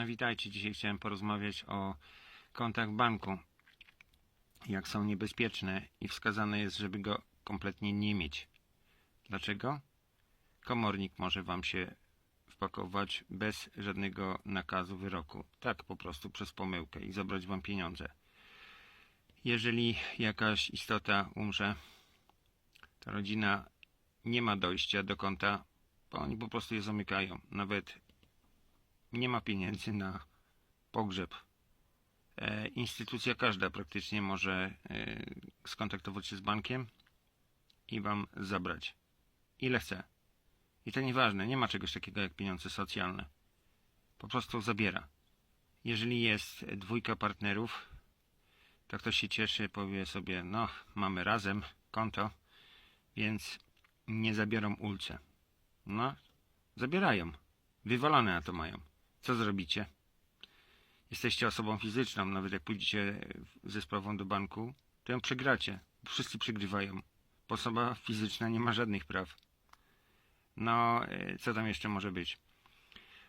No witajcie, dzisiaj chciałem porozmawiać o kontach banku. Jak są niebezpieczne i wskazane jest, żeby go kompletnie nie mieć. Dlaczego? Komornik może wam się wpakować bez żadnego nakazu wyroku. Tak po prostu przez pomyłkę i zabrać wam pieniądze. Jeżeli jakaś istota umrze, ta rodzina nie ma dojścia do konta, bo oni po prostu je zamykają. Nawet nie ma pieniędzy na pogrzeb. E, instytucja każda praktycznie może e, skontaktować się z bankiem i wam zabrać ile chce. I to nieważne, nie ma czegoś takiego jak pieniądze socjalne. Po prostu zabiera. Jeżeli jest dwójka partnerów, to ktoś się cieszy, powie sobie, no, mamy razem konto, więc nie zabiorą ulce. No, zabierają. Wywalone na to mają. Co zrobicie? Jesteście osobą fizyczną, nawet jak pójdziecie ze sprawą do banku, to ją przegracie. Wszyscy przegrywają. Osoba fizyczna nie ma żadnych praw. No, e, co tam jeszcze może być?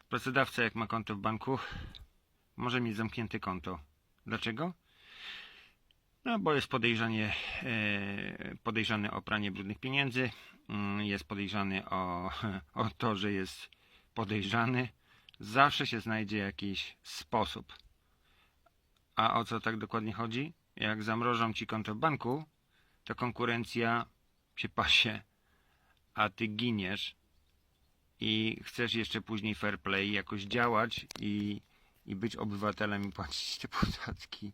Pracodawca, jak ma konto w banku, może mieć zamknięte konto. Dlaczego? No, bo jest podejrzanie, e, podejrzany o pranie brudnych pieniędzy, mm, jest podejrzany o, o to, że jest podejrzany. Zawsze się znajdzie jakiś sposób. A o co tak dokładnie chodzi? Jak zamrożą ci konto w banku, to konkurencja się pasie, a ty giniesz i chcesz jeszcze później fair play, jakoś działać i, i być obywatelem i płacić te podatki.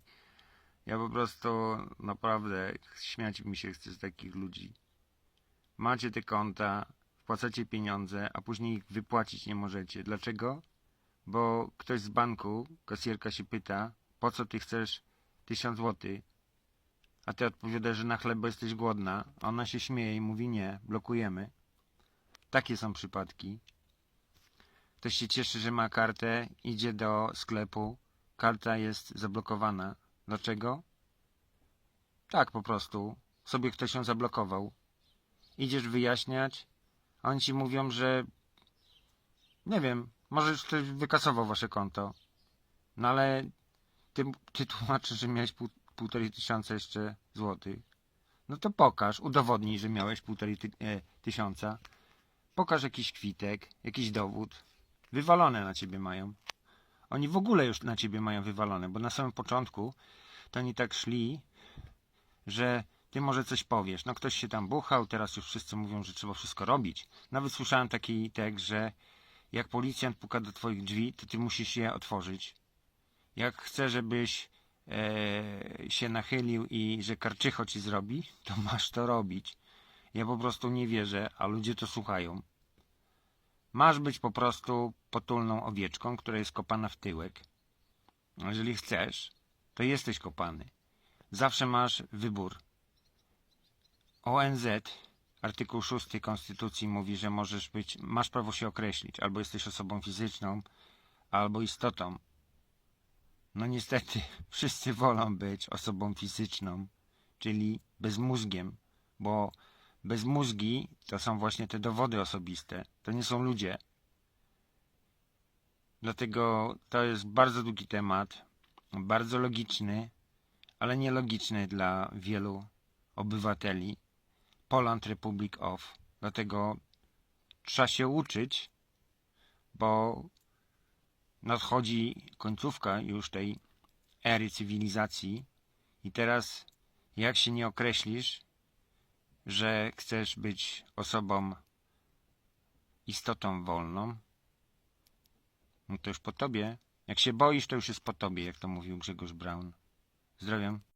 Ja po prostu naprawdę śmiać mi się chce z takich ludzi. Macie te konta, wpłacacie pieniądze, a później ich wypłacić nie możecie. Dlaczego? Bo ktoś z banku, kasjerka się pyta, po co ty chcesz tysiąc złotych? A ty odpowiadasz, że na chleb, bo jesteś głodna. A ona się śmieje i mówi nie, blokujemy. Takie są przypadki. Ktoś się cieszy, że ma kartę, idzie do sklepu, karta jest zablokowana. Dlaczego? Tak po prostu. Sobie ktoś ją zablokował. Idziesz wyjaśniać, a oni ci mówią, że nie wiem, może już ktoś wykasował wasze konto. No ale ty, ty tłumaczysz, że miałeś pół, półtorej tysiąca jeszcze złotych. No to pokaż, udowodnij, że miałeś półtorej ty, e, tysiąca. Pokaż jakiś kwitek, jakiś dowód. Wywalone na ciebie mają. Oni w ogóle już na ciebie mają wywalone, bo na samym początku to oni tak szli, że ty może coś powiesz. No ktoś się tam buchał, teraz już wszyscy mówią, że trzeba wszystko robić. Nawet słyszałem taki tekst, że jak policjant puka do twoich drzwi, to ty musisz je otworzyć. Jak chce, żebyś e, się nachylił i że karczycho ci zrobi, to masz to robić. Ja po prostu nie wierzę, a ludzie to słuchają. Masz być po prostu potulną owieczką, która jest kopana w tyłek. Jeżeli chcesz, to jesteś kopany. Zawsze masz wybór. ONZ, artykuł 6 Konstytucji mówi, że możesz być, masz prawo się określić. Albo jesteś osobą fizyczną, albo istotą. No niestety, wszyscy wolą być osobą fizyczną, czyli bezmózgiem, bo bezmózgi to są właśnie te dowody osobiste. To nie są ludzie. Dlatego to jest bardzo długi temat, bardzo logiczny, ale nielogiczny dla wielu obywateli. Poland Republic of. Dlatego trzeba się uczyć, bo nadchodzi końcówka już tej ery cywilizacji i teraz jak się nie określisz, że chcesz być osobą, istotą wolną, no to już po tobie. Jak się boisz, to już jest po tobie, jak to mówił Grzegorz Braun. Zdrowiam.